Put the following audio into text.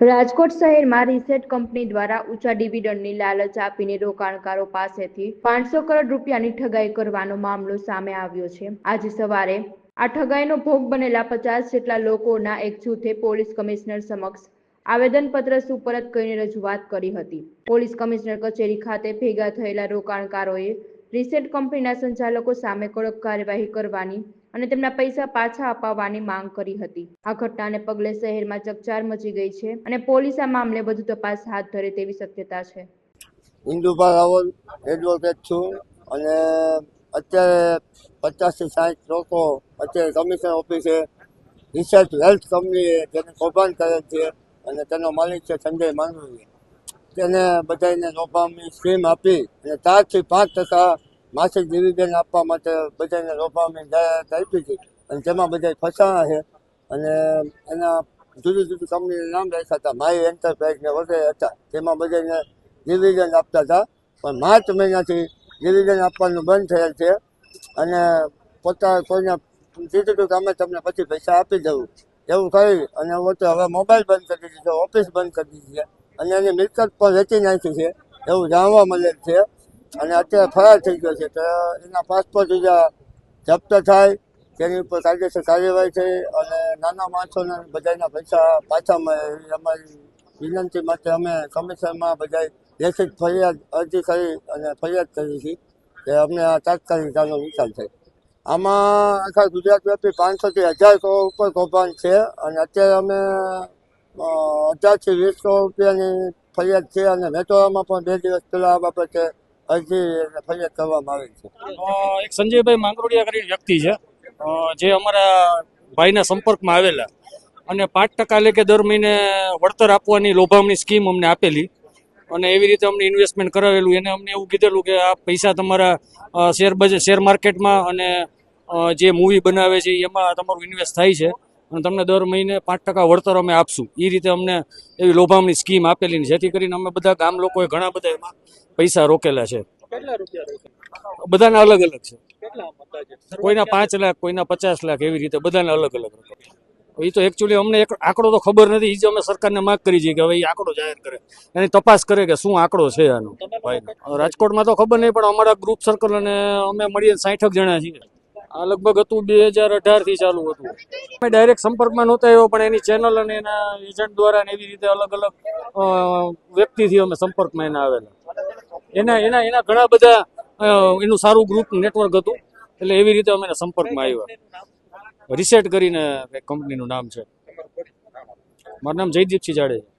રાજકોટ શહેરમાં reset company દ્વારા ઊંચા ડિવિડન્ડની લાલચ આપીને રોકાણકારો પાસેથી પાંચસો કરોડ રૂપિયાની ઠગાઈ કરવાનો મામલો સામે આવ્યો છે. આજે સવારે આ ઠગાઈનો ભોગ બનેલા પચાસ જેટલા લોકોના એક જૂથે પોલીસ કમિશનર સમક્ષ આવેદનપત્ર સુપરત કરીને રજૂઆત કરી હતી. પોલીસ કમિશનર કચેરી ખાતે ભેગા થયેલા રોકાણકારોએ રીસેટ કંપનીના સંચાલકો સામે કડક કાર્યવાહી કરવાની અને તેમના પૈસા પાછા અપાવવાની માંગ કરી હતી. આ ઘટનાને પગલે શહેરમાં ચકચાર મચી ગઈ છે અને પોલીસ આ મામલે વધુ તપાસ હાથ ધરે તેવી શક્યતા છે. ઇન્દુભા રાવલ એડવોકેટ છું અને અત્યારે પચાસથી સાઠ લોકો અત્યારે કમિશન ઓફિસે રિસર્ચ હેલ્થ કંપનીએ તેને કૌભાંડ કરેલ છે અને તેનો માલિક છે સંજય માંડવી તેને બધાને લોભામની સ્કીમ આપી અને ચારથી પાંચ ટકા માસિક ડિવિડન્ડ આપવા માટે બધાને લોભામની જાહેરાત આપી હતી અને તેમાં બધા ફસાણા છે. અને એના જુદી જુદી કંપનીના નામ રાખ્યા હતા. માય એન્ટરપ્રાઇઝ ને વગેરે હતા. તેમાં બધાને ડિવિડન્ડ આપતા હતા. પણ માર્ચ મહિનાથી ડિવિડન્ડ આપવાનું બંધ થયેલ છે. અને પોતા કોઈને કીધું હતું કે અમે તમને પછી પૈસા આપી દઉં. એવું કહી અને હવે મોબાઈલ બંધ કરી દીધી ઓફિસ બંધ કરી દીધી છે. અને એની મિલકત પણ વેચી નાખી છે. એવું જાણવા મળેલ છે. અને અત્યારે ફરાર થઈ ગયો છે. તો એના પાસપોર્ટ બીજા જપ્ત થાય, તેની ઉપર કાયદેસર કાર્યવાહી થઈ અને નાના માણસોને બધાના પૈસા પાછા મળે. અમારી વિનંતી માટે અમે કમિશનમાં બધા લેખિત ફરિયાદ અરજી કરી અને ફરિયાદ કરી છે કે અમને આ તાત્કાલિક આનો નિકાલ થાય. આમાં આખા ગુજરાત વ્યાપી પાંચસોથી હજાર કરોડ ઉપર કૌભાંડ છે અને અત્યારે અમે હજારથી વીસ કરોડ રૂપિયાની ફરિયાદ છે અને મેટોરામાં પણ બે દિવસ પહેલાં આ બાબતે અરજી ફરિયાદ કરવામાં આવી છે. એક સંજયભાઈ માંગરોડિયા કરીને વ્યક્તિ છે. જે અમારા ભાઈના સંપર્કમાં આવેલા. અને પાંચ ટકા લેખે દર મહિને વળતર આપવાની લોભામણી સ્કીમ અમને આપેલી. અને એવી રીતે અમને ઇન્વેસ્ટમેન્ટ કરાવેલું. એને અમને એવું કીધેલું કે આ પૈસા તમારા શેર બજાર શેર માર્કેટમાં અને જે મૂવી બનાવે છે, એમાં તમારું ઇન્વેસ્ટ થાય છે. અને તમને દર મહિને પાંચ ટકા વળતર અમે આપશું. એ રીતે અમને એવી લોભામણી સ્કીમ આપેલી જેથી કરીને અમે બધા ગામ લોકોએ ઘણા બધા એમાં પૈસા રોકેલા છે. બધાના અલગ અલગ છે. કોઈના પાંચ લાખ કોઈના પચાસ લાખ એવી રીતે બધાને અલગ અલગ એ તો એકચ્યુઅલી અમને એક આંકડો તો ખબર નથી એ જ અમે સરકારને માગ કરી છે કે હવે એ આંકડો જાહેર કરે. એની તપાસ કરે કે શું આંકડો છે આનો. ભાઈ રાજકોટમાં તો ખબર નહીં પણ અમારા ગ્રુપ સર્કલ અને અમે મળીએ સાઠક જણા છીએ. આ લગભગ હતું બે હજાર અઢારથી ચાલુ હતું. અમે ડાયરેક્ટ સંપર્કમાં નહોતા આવ્યો પણ એની ચેનલ અને એના એજન્ટ દ્વારા એવી રીતે અલગ અલગ વ્યક્તિથી અમે સંપર્કમાં એના આવેલા. એના એના એના ઘણા બધા એનું સારું ગ્રુપ નેટવર્ક હતું, એટલે એવી રીતે અમે સંપર્કમાં આવ્યા. રિસેટ કરીને કંપનીનું નામ છે. મારું નામ જયદીપસિંહ જાડેજા.